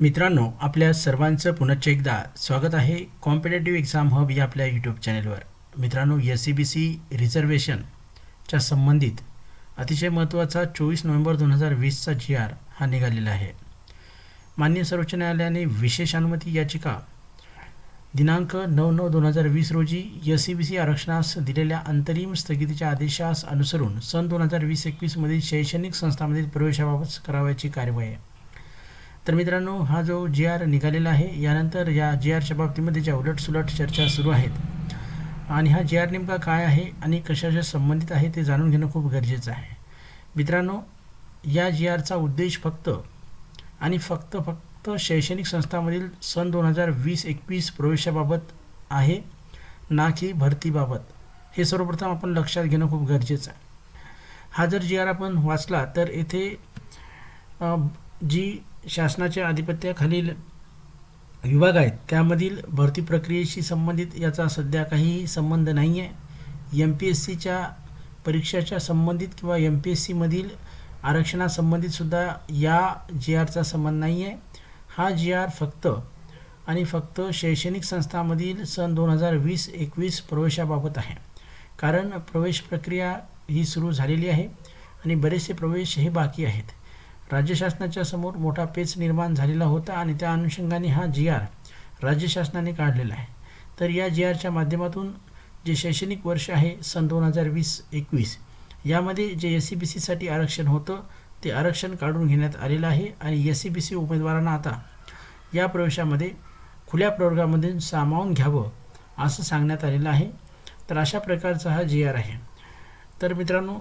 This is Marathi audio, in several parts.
मित्रांनो आपल्या सर्वांचं पुनश्च एकदा स्वागत आहे कॉम्पिटेटिव्ह एक्झाम हब या आपल्या यूट्यूब चॅनेलवर मित्रांनो एस सी बी सी रिझर्वेशनच्या संबंधित अतिशय महत्त्वाचा चोवीस नोव्हेंबर दोन हजार वीसचा जी आर हा निघालेला आहे. मान्य सर्वोच्च न्यायालयाने विशेष अनुमती याचिका दिनांक नऊ नऊ दोन हजार वीस रोजी एस सी बी सी आरक्षणास दिलेल्या अंतरिम स्थगितीच्या आदेशास अनुसरून सन दोन हजार वीस एकवीसमधील शैक्षणिक संस्थांमधील प्रवेशाबाबत करावयाची कार्यवाही आहे. तर मित्रांनो हा जो जी आर निघालेला आहे यानंतर या जी आरच्या बाबतीमध्ये ज्या उलटसुलट चर्चा सुरू आहेत. आणि हा जी आर नेमका काय आहे आणि कशाच्या संबंधित आहे ते जाणून घेणं खूप गरजेचं आहे. मित्रांनो या जी आरचा उद्देश फक्त आणि फक्त फक्त शैक्षणिक संस्थांमधील सन दोन हजार वीस एकवीस प्रवेशाबाबत आहे ना की भरतीबाबत. हे सर्वप्रथम आपण लक्षात घेणं खूप गरजेचं आहे. हा जर जी आर आपण वाचला तर येथे जी शासनाच्या आधिपत्याखालील विभाग आहेत त्यामधील भरती प्रक्रियेशी संबंधित याचा सध्या काही संबंध नाही आहे एम पी एस सीच्या परीक्षाच्या संबंधित किंवा एम पी एस सीमधील आरक्षणासंबंधितसुद्धा या जी आरचा संबंध नाही आहे हा जी आर फक्त आणि फक्त शैक्षणिक संस्थांमधील सन दोन हजार वीस एकवीस प्रवेशाबाबत आहे. कारण प्रवेश प्रक्रिया ही सुरू झालेली आहे आणि बरेचसे प्रवेश हे बाकी आहेत. राज्य शासनाच्या समोर मोठा पेच निर्माण झालेला होता आणि त्या अनुषंगाने हा जी आर राज्य शासनाने काढलेला आहे. तर या जी आरच्या माध्यमातून जे शैक्षणिक वर्ष आहे सन दोन हजार वीस एकवीस यामध्ये जे एस सी बी सीसाठी आरक्षण होतं ते आरक्षण काढून घेण्यात आलेलं आहे आणि एस सी बी सी उमेदवारांना आता या प्रवेशामध्ये खुल्या प्रवर्गामध्ये सामावून घ्यावं असं सांगण्यात आलेलं आहे. तर अशा प्रकारचा हा जी आर आहे. तर मित्रांनो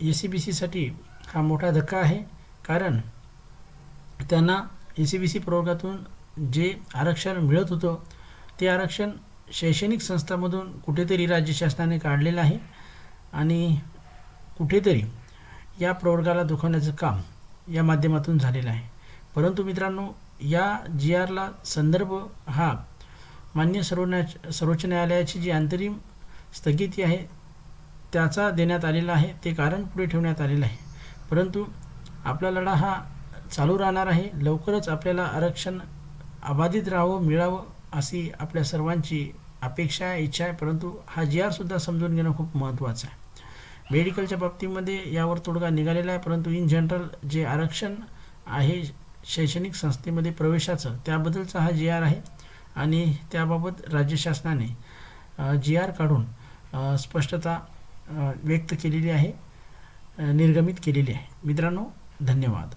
एस सी बी सीसाठी हा मोठा धक्का आहे. कारण त्यांना ए सी बी सी प्रवर्गातून जे आरक्षण मिळत होतं ते आरक्षण शैक्षणिक संस्थांमधून कुठेतरी राज्य शासनाने काढलेलं आहे आणि कुठेतरी या प्रवर्गाला दुखवण्याचं काम या माध्यमातून झालेलं आहे. परंतु मित्रांनो या जी आरला संदर्भ हा मान्य सर्व सर्वोच्च न्यायालयाची जी अंतरिम स्थगिती आहे त्याचा देण्यात आलेला आहे ते कारण पुढे ठेवण्यात आलेलं आहे. परंतु आपला लढा हा चालू राहणार आहे. लवकरच आपल्याला आरक्षण अबाधित राहावं मिळावं अशी आपल्या सर्वांची अपेक्षा आहे इच्छा आहे. परंतु हा जी आरसुद्धा समजून घेणं खूप महत्त्वाचं आहे. मेडिकलच्या बाबतीमध्ये यावर तोडगा निघालेला आहे. परंतु इन जनरल जे आरक्षण आहे शैक्षणिक संस्थेमध्ये प्रवेशाचं त्याबद्दलचा हा जी आर आहे आणि त्याबाबत राज्य शासनाने जी आर काढून स्पष्टता व्यक्त केलेली आहे निर्गमित केलेली आहे. मित्रांनो धन्यवाद.